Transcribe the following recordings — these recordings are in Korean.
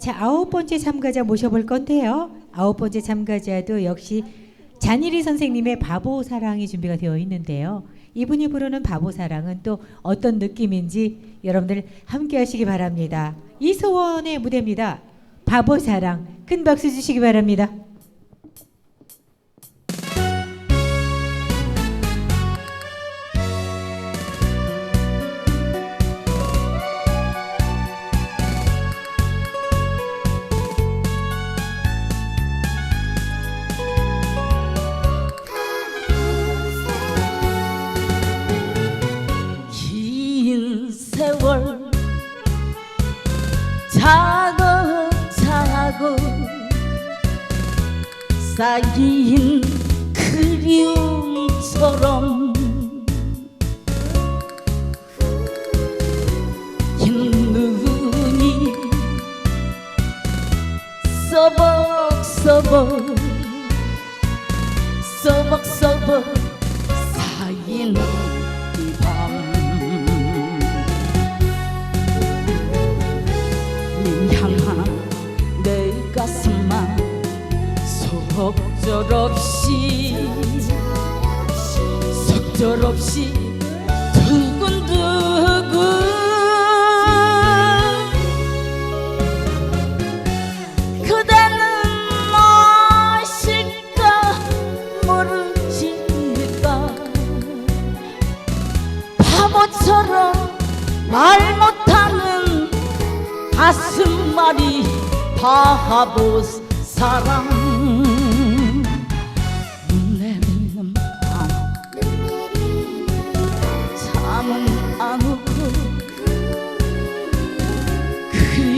자, 아홉 번째 참가자 모셔볼 건데요. 아홉 번째 참가자도 역시 잔일이 선생님의 바보 사랑이 준비가 되어 있는데요. 이분이 부르는 바보 사랑은 또 어떤 느낌인지 여러분들 함께 하시기 바랍니다. 이소원의 무대입니다. 바보 사랑. 큰 박수 주시기 바랍니다. 차고차고. 쌓인 그리움처럼 써벅써벅 써벅써벅 쌓이 절없이 두근두근. 그대는 아실까 모르실까. 바보처럼 말 못하는 가슴말이 바보 사랑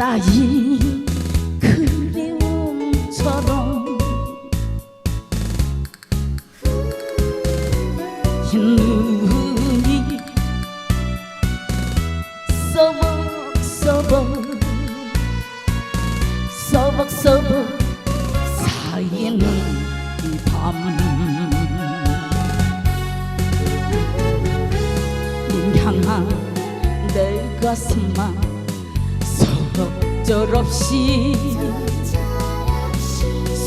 쌓인 그리움처럼 흰 눈이 써벅써벅 써벅써벅 쌓이는 이밤 님 향한 내 가슴만 속절없이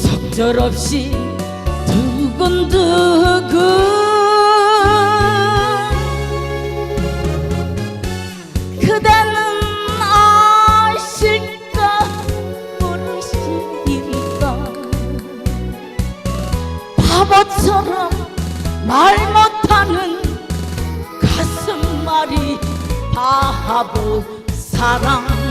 속절없이 두근두근. 그대는 아실까 모르실까 바보처럼 말 못하는 가슴말이 바보 사랑